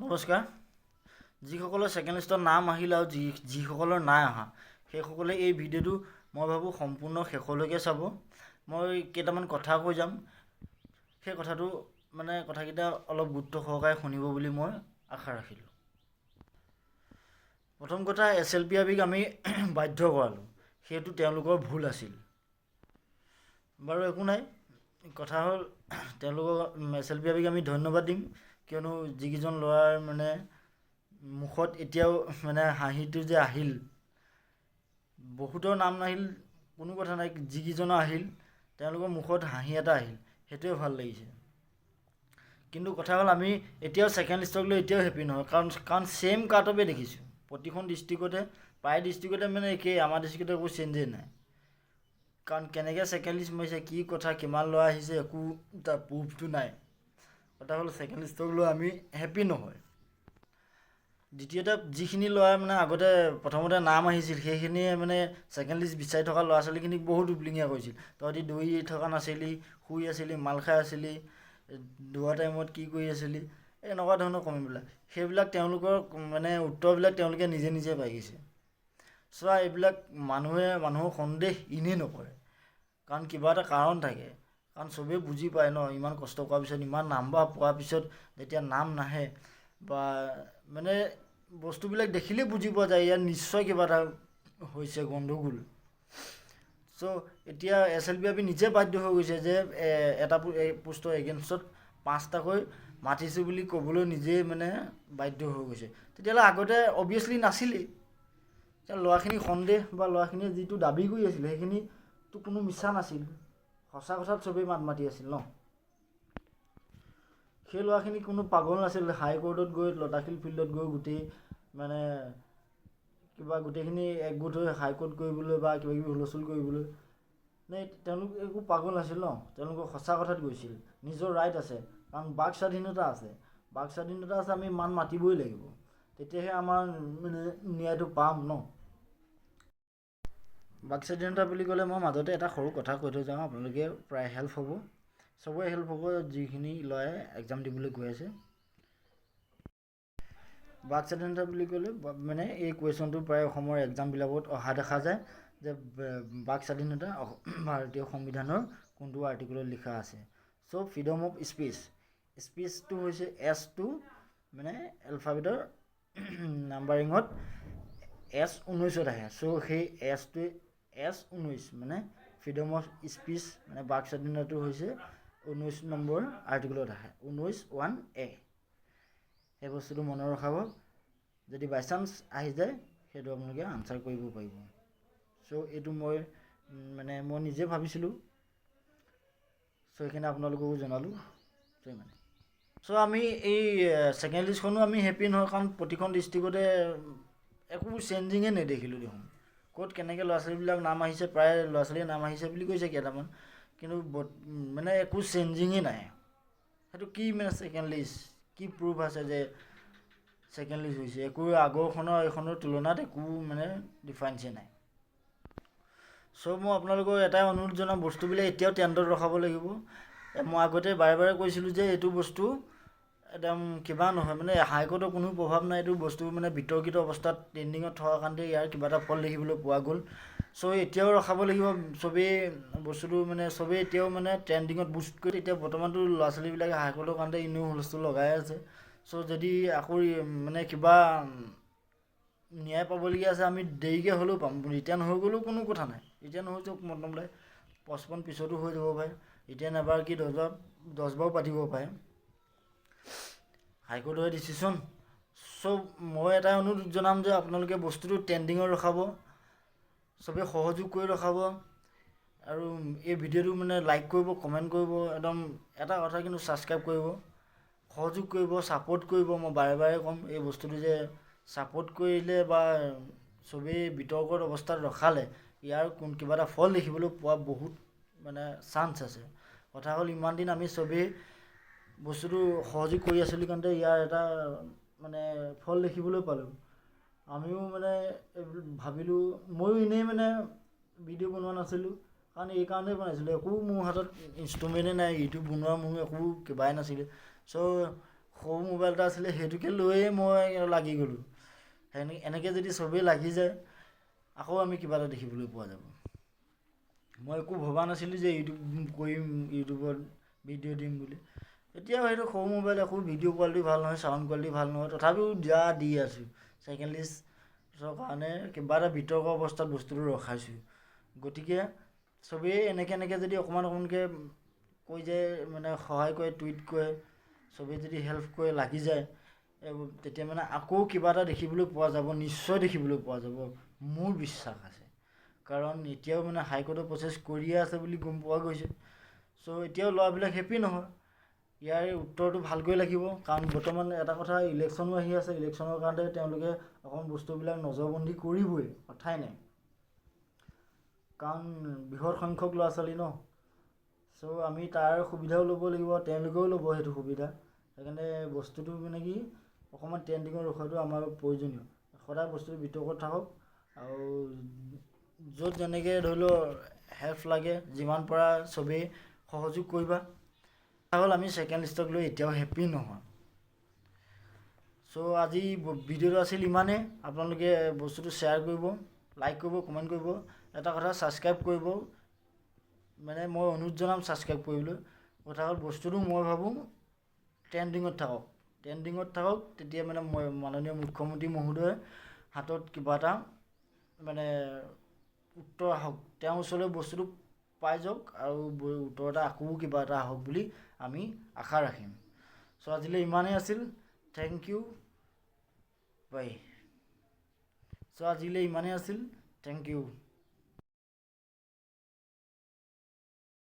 নমস্কাৰ। যিসকলৰ ছেকেণ্ড লিষ্টত নাম আহিল আৰু যি যিসকলৰ নাই অহা সেইসকলে এই ভিডিঅ'টো মই ভাবোঁ সম্পূৰ্ণ শেষলৈকে চাব। মই কেইটামান কথা কৈ যাম। সেই কথাটো মানে কথাকেইটা অলপ গুৰুত্ব সহকাৰে শুনিব বুলি মই আশা ৰাখিলোঁ। প্ৰথম কথা এছ এল পি আবিক আমি বাধ্য কৰালোঁ। সেইটো তেওঁলোকৰ ভুল আছিল। বাৰু একো নাই। কথা হ'ল তেওঁলোকক এছ এল পি আবিক আমি ধন্যবাদ দিম। কিয়নো যিকেইজন ল'ৰাৰ মানে মুখত এতিয়াও মানে হাঁহিটো যে আহিল, বহুতৰ নাম নাহিল, কোনো কথা নাই, যিকেইজনৰ আহিল, তেওঁলোকৰ মুখত হাঁহি এটা আহিল, সেইটোৱে ভালো লাগিছে। কিন্তু কথা হ'ল আমি এতিয়াও ছেকেণ্ড লিষ্টক লৈ এতিয়াও হেপী নহয়, কাৰণ কাৰণ ছেইম কাৰ্টপে দেখিছোঁ। প্ৰতিখন ডিষ্ট্ৰিক্টতে প্ৰায় ডিষ্ট্ৰিক্টতে মানে একেই, আমাৰ ডিষ্ট্ৰিক্টতে একো চেঞ্জেই নাই। কাৰণ কেনেকৈ ছেকেণ্ড লিষ্ট মাৰিছে, কি কথা, কিমান ল'ৰা আহিছে, একো তাৰ প্ৰুফটো নাই। কথা হ'ল ছেকেণ্ড লিষ্টক লৈ আমি হেপী নহয়। দ্বিতীয়তে যিখিনি ল'ৰাই মানে আগতে প্ৰথমতে নাম আহিছিল সেইখিনিয়ে মানে ছেকেণ্ড লিষ্ট বিচাৰি থকা ল'ৰা ছোৱালীখিনিক বহুত উবলিঙীয়া কৰিছিল। তহঁতি দৌৰি থকা নাছিলি শুই আছিলি মাল খাই আছিলি দৌৰা টাইমত কি কৰি আছিলি এনেকুৱা ধৰণৰ কমেণ্টবিলাক সেইবিলাক তেওঁলোকৰ মানে উত্তৰবিলাক তেওঁলোকে নিজে নিজে পাই গৈছে। চোৱা এইবিলাক মানুহে মানুহৰ সন্দেহ এনেই নকৰে। কাৰণ কিবা এটা কাৰণ থাকে। কাৰণ চবেই বুজি পায় ন ইমান কষ্ট কৰাৰ পিছত ইমান নাম্বাৰ পোৱাৰ পিছত যেতিয়া নাম নাহে বা মানে বস্তুবিলাক দেখিলেই বুজি পোৱা যায় ইয়াত নিশ্চয় কিবা এটা হৈছে গণ্ডগোল। চ' এতিয়া এছ এল বি আবি নিজে বাধ্য হৈ গৈছে যে এটা পোষ্টৰ এগেইনষ্টত পাঁচটাকৈ মাতিছোঁ বুলি ক'বলৈ নিজেই মানে বাধ্য হৈ গৈছে। তেতিয়াহ'লে আগতে অভিয়াছলি নাছিলেই। এতিয়া ল'ৰাখিনি সন্দেহ বা ল'ৰাখিনিয়ে যিটো দাবী কৰি আছিলে সেইখিনিতো কোনো মিছা নাছিল। সঁচা কথাত চবেই মাত মাতি আছিল ন? সেই ল'ৰাখিনি কোনো পাগল নাছিল হাইকোৰ্টত গৈ লতাশিল ফিল্ডত গৈ গোটেই মানে কিবা গোটেইখিনি একগোট হৈ হাইকোৰ্ট কৰিবলৈ বা কিবা কিবি হুলস্থুল কৰিবলৈ নে তেওঁলোক একো পাগল নাছিল ন? তেওঁলোকে সঁচা কথাত গৈছিল নিজৰ ৰাইট আছে কাৰণ বাক স্বাধীনতা আছে। বাক স্বাধীনতা আছে আমি মান মাতিবই লাগিব। তেতিয়াহে আমাৰ মানে ন্যায়টো পাম ন? বাক স্বাধীনতা বুলি ক'লে মই মাজতে এটা সৰু কথা কৈ থৈ যাওঁ আপোনালোকে প্ৰায় হেল্প হ'ব। চবৰে হেল্প হ'ব যিখিনি ল'ৰাই এক্সাম দিবলৈ গৈ আছে। বাক স্বাধীনতা বুলি ক'লে মানে এই কুৱেশ্যনটো প্ৰায় অসমৰ এক্সামবিলাকত অহা দেখা যায় যে বাক স্বাধীনতা ভাৰতীয় সংবিধানৰ কোনটো আৰ্টিকলত লিখা আছে। চ' ফ্ৰীডম অফ স্পীচ স্পীচটো হৈছে এছ টু মানে এলফাবেটৰ নাম্বাৰিঙত এছ ঊনৈছত আহে। চ' সেই এছটোৱে এছ ঊনৈছ মানে ফ্ৰীডম অফ স্পীচ মানে বাক স্বাধীনতাটো হৈছে ঊনৈছ নম্বৰ আৰ্টিকলত আহে। ঊনৈছ ওৱান এ। সেই বস্তুটো মনত ৰখাব। যদি বাই চান্স আহি যায় সেইটো আপোনালোকে আনচাৰ কৰিব পাৰিব। চ' এইটো মই মানে মই নিজে ভাবিছিলোঁ। চ' সেইখিনি আপোনালোককো জনালোঁ। চ' ইমানে চ' আমি এই ছেকেণ্ড লিষ্টখনো আমি হেপী নহয় কাৰণ প্ৰতিখন ডিষ্ট্ৰিক্টতে একো চেঞ্জিঙে নেদেখিলোঁ দেখোন। ক'ত কেনেকৈ ল'ৰা ছোৱালীবিলাক নাম আহিছে প্ৰায় ল'ৰা ছোৱালীৰ নাম আহিছে বুলি কৈছে কেইটামান কিন্তু মানে একো চেঞ্জিঙেই নাই। সেইটো কি মানে ছেকেণ্ড লিষ্ট কি প্ৰুফ আছে যে ছেকেণ্ড লিষ্ট হৈছে? একো আগৰখনৰ এইখনৰ তুলনাত একো মানে ডিফাৰেঞ্চেই নাই। চ' মই আপোনালোকক এটাই অনুৰোধ জনাওঁ বস্তুবিলাক এতিয়াও টেণ্ডত ৰখাব লাগিব। মই আগতে বাৰে বাৰে কৈছিলোঁ যে এইটো বস্তু একদম কিবা নহয় মানে হাইকোৰ্টৰ কোনো প্ৰভাৱ নাই এইটো বস্তু মানে বিতৰ্কিত অৱস্থাত ট্ৰেণ্ডিঙত থকা কাৰণতে ইয়াৰ কিবা এটা ফল দেখিবলৈ পোৱা গ'ল। চ' এতিয়াও ৰখাব লাগিব চবেই বস্তুটো মানে চবেই এতিয়াও মানে ট্ৰেণ্ডিঙত বুষ্ট কৰি এতিয়া বৰ্তমানতো ল'ৰা ছোৱালীবিলাকে হাইকোৰ্টৰ কাৰণতে এনেও হুলস্থুল লগাই আছে। চ' যদি আকৌ মানে কিবা ন্যায় পাবলগীয়া আছে আমি দেৰিকৈ হ'লেও পাম। ৰিটাৰ্ণ হৈ গ'লেও কোনো কথা নাই। ৰিটাৰ্ণ হৈ যাওক মতলব নাই পচপন পিছতো হৈ যাব পাৰে। ৰিটাৰ্ণ এবাৰ কি দহবাৰ দহবাৰো পাতিব পাৰে। হাইকোৰ্টৰ ডিচিশ্যন চ' মই এটাই অনুৰোধ জনাম যে আপোনালোকে বস্তুটো ট্ৰেণ্ডিঙত ৰখাব চবেই সহযোগ কৰি ৰখাব আৰু এই ভিডিঅ'টো মানে লাইক কৰিব কমেণ্ট কৰিব একদম এটা কথা কিন্তু ছাবস্ক্ৰাইব কৰিব সহযোগ কৰিব ছাপোৰ্ট কৰিব মই বাৰে বাৰে ক'ম এই বস্তুটো যে ছাপোৰ্ট কৰিলে বা চবেই বিতৰ্কত অৱস্থাত ৰখালে ইয়াৰ কোন কিবা এটা ফল দেখিবলৈ পোৱা বহুত মানে চান্স আছে। কথা হ'ল ইমান দিন আমি চবেই বস্তুটো সহযোগ কৰি আছিলোঁ কাৰণতে ইয়াৰ এটা মানে ফল দেখিবলৈ পালোঁ। আমিও মানে ভাবিলোঁ, ময়ো এনেই মানে ভিডিঅ' বনোৱা নাছিলোঁ, কাৰণ এইকাৰণেই বনাইছিলোঁ। একো মোৰ হাতত ইনষ্ট্ৰুমেণ্টেই নাই, ইউটিউব বনোৱা মোৰ একো কিবাই নাছিলে। চ' সৰু মোবাইল এটা আছিলে, সেইটোকে লৈয়ে মই লাগি গ'লোঁ। সেনে, এনেকৈ যদি চবেই লাগি যায়, আকৌ আমি কিবা এটা দেখিবলৈ পোৱা যাব। মই একো ভবা নাছিলোঁ যে ইউটিউব কৰিম, ইউটিউবত ভিডিঅ' দিম বুলি। এতিয়াও সেইটো সৰু মোবাইল একো ভিডিঅ' কোৱালিটি ভাল নহয় চাউণ্ড কোৱালিটি ভাল নহয় তথাপিও যা দি আছোঁ। ছেকেণ্ড লিষ্টৰ কাৰণে কিবা এটা বিতৰ্ক অৱস্থাত বস্তুটো ৰখাইছোঁ। গতিকে চবেই এনেকৈ এনেকৈ যদি অকণমান অকণমানকৈ কৈ যায় মানে সহায় কৰে টুইট কৰে চবেই যদি হেল্প কৰে লাগি যায় তেতিয়া মানে আকৌ কিবা এটা দেখিবলৈ পোৱা যাব নিশ্চয় দেখিবলৈ পোৱা যাব মোৰ বিশ্বাস আছে। কাৰণ এতিয়াও মানে হাইকোৰ্টৰ প্ৰচেছ কৰিয়ে আছে বুলি গম পোৱা গৈছে। চ' এতিয়াও ল'ৰাবিলাক হেপী নহয়। ইয়াৰ উত্তৰটো ভালকৈ লাগিব কাৰণ বৰ্তমান এটা কথা ইলেকশ্যনো আহি আছে ইলেকশ্যনৰ কাৰণে তেওঁলোকে অকণ বস্তুবিলাক নজৰবন্দী কৰিবই কথাই নাই। কাৰণ বৃহৎ সংখ্যক ল'ৰা ছোৱালী ন। চ' আমি তাৰ সুবিধাও ল'ব লাগিব তেওঁলোকেও ল'ব সেইটো সুবিধা। সেইকাৰণে বস্তুটো মানে কি অকণমান ট্ৰেণ্ডিঙত ৰখাটো আমাৰ প্ৰয়োজনীয়। সদায় বস্তুটো বিতৰ্কত থাকক। আৰু য'ত যেনেকৈ ধৰি লওক হেল্প লাগে যিমান পৰা চবেই সহযোগ কৰিবা। হ'ল আমি ছেকেণ্ড লিষ্টক লৈ এতিয়াও হেপী নহয়। চ' আজি ভিডিঅ'টো আছিল ইমানেই। আপোনালোকে বস্তুটো শ্বেয়াৰ কৰিব লাইক কৰিব কমেণ্ট কৰিব, এটা কথা ছাবস্ক্ৰাইব কৰিব। মানে মই অনুৰোধ জনাম ছাবস্ক্ৰাইব কৰিবলৈ। কথা হ'ল, বস্তুটো মই ভাবোঁ ট্ৰেণ্ডিঙত থাকক। ট্ৰেণ্ডিঙত থাকক, তেতিয়া মানে মই, মাননীয় মুখ্যমন্ত্ৰী মহোদয়ে হাতত কিবা এটা মানে উত্তৰ আহক। তেওঁৰ ওচৰলৈ বস্তুটো পাই যাওক আৰু উত্তৰ এটা আকৌ কিবা এটা আহক বুলি আমি আশা ৰাখিম। চ' আজিলৈ ইমানেই আছিল। থেংক ইউ বাই। চ' আজিলৈ ইমানেই আছিল। Thank U